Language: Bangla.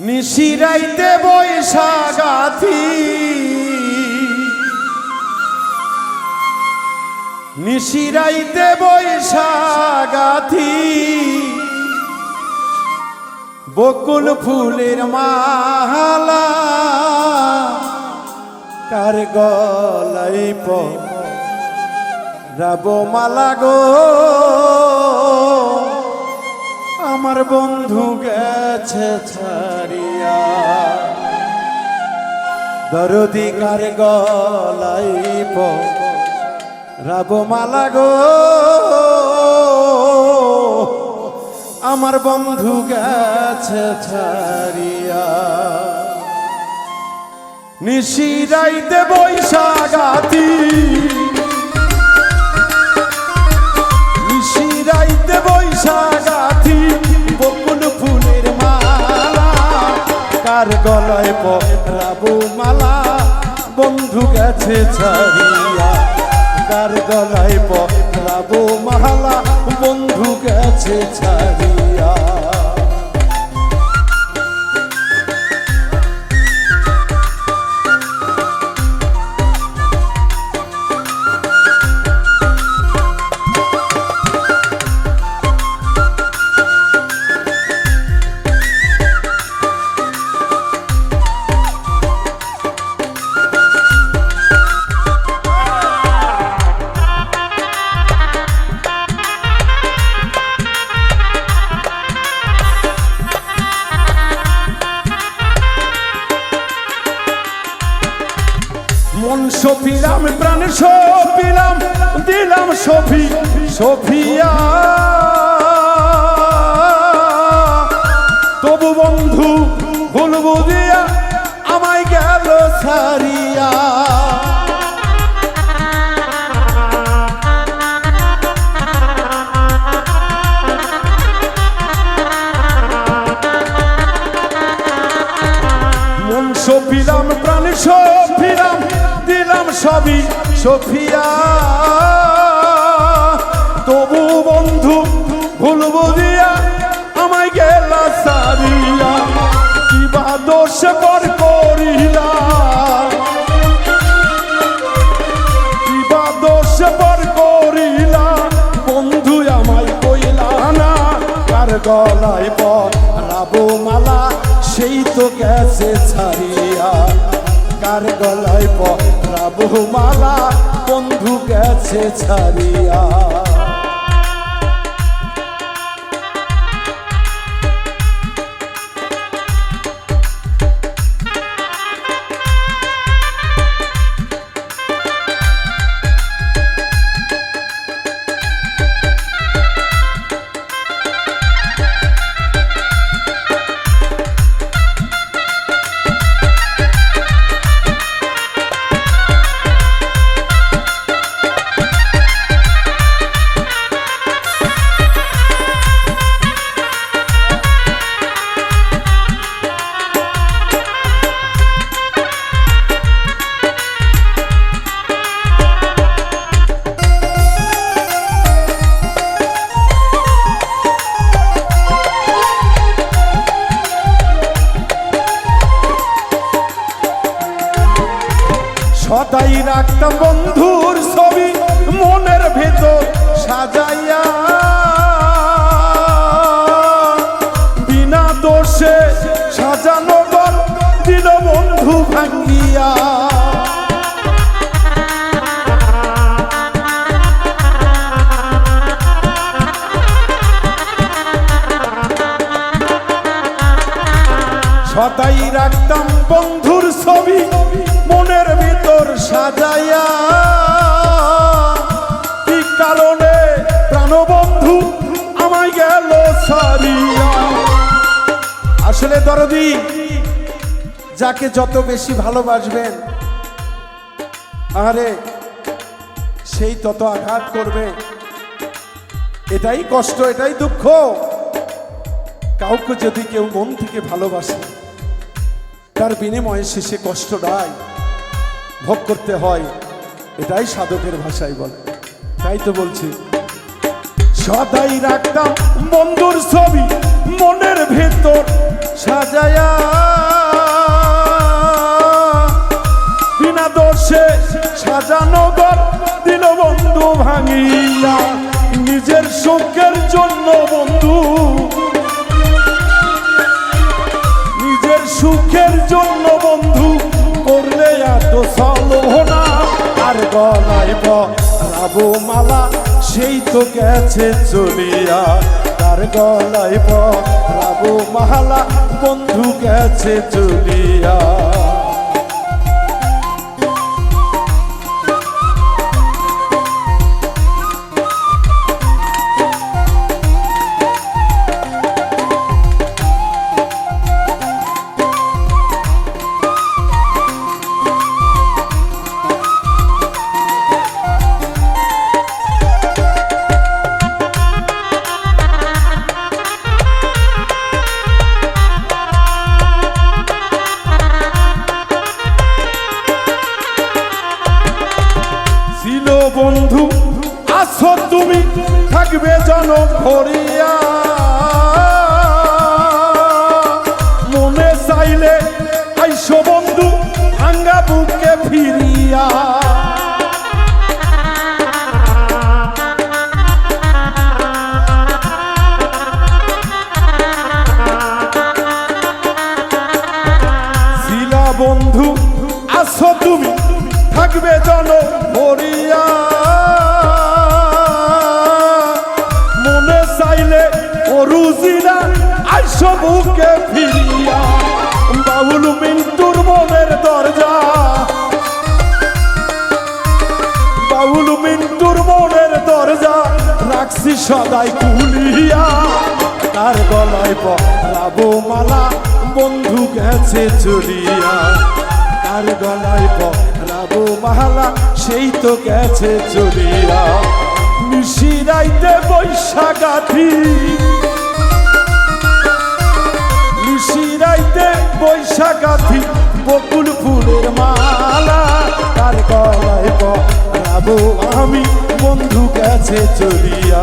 নিশিরাইতে বৈশা গাথি নিশিরাইতে বৈশাগাথি বকুল ফুলের মালা কার গলাই রাব মালা গো। আমার বন্ধু গেছে ছাড়িয়া। দরদি কার গলাই প। রাব মালা গো। আমার বন্ধু গেছে ছাড়িয়া। নিশিরাইতে বৈশাগাতি। নিশিরাইতে বৈশাগাতি। কার গলায় পরাবু মালা। বন্ধু গেছে ছাড়িয়া কার গলায় পরাবু মালা। বন্ধু গেছে ছাড়িয়া। সফিলাম প্রাণ সফিলাম দিলাম সফি, সফিয়া। তবু বন্ধু, ভুল বুঝিয়া আমায় গেল সারিয়া মন প্রাণ দিলাম সফিয়া। তবু বন্ধু, ভুল বুঝিয়া আমায় গেলা সারিয়া কিবা দোষ কর করিলা? কিবা দোষ কর করিলা? বন্ধু আমায় কইলা না, কার গলায় পরাবো মালা, সেই তো গেছে ছাড়িয়া। কার গলায় পরাবো মালা বন্ধু গেছে ছাড়িয়া। সদাই রাখতাম বন্ধুর ছবি মনের ভেতর সাজাইয়া। বিনা দোষে সাজানো গল দিল বন্ধু ভাঙ্গিয়া। সদাই রাখতাম বন্ধুর ছবি ভিতর কারণে প্রাণবন্ধু আসলে দরদি, যাকে যত বেশি ভালোবাসবেন আরে সেই তত আঘাত করবে। এটাই কষ্ট, এটাই দুঃখ। কাউকে যদি কেউ মন থেকে ভালোবাসে, তার বিনিময়ে শেষে কষ্টটাই ভোগ করতে হয়, এটাই সাধকের ভাষায় বলে। তাই তো বলছি, সদাই রাখতাম মন্দুর ছবি মনের ভেতর সাজায়া। বিনা দোষে সাজানো গর দিল বন্ধু ভাঙিয়া, নিজের শোকের জন্য বন্ধু মালা সেই তো গেছে চলিয়া। তার গলায় রাবো মালা বন্ধু গেছে চলিয়া। আসো তুমি থাকবে জন ভরিয়া। আইসো বুকে ফিরিয়া, বাউল মিন্টুর মনের দরজা। বাউল মিন্টুর মনের দরজা রাখছি সদাই কুলিয়া তার গলায় পরাবো মালা, বন্ধু গেছে চলিয়া। তার গলায় পরাবো মালা, সেই তো গেছে চলিয়া। নিশিরাইতে বৈশাখাথি বৈশাখ আছি বকুল ফুলের মালা তার গলায় পরাবো আমি। বন্ধু গেছে চলিয়া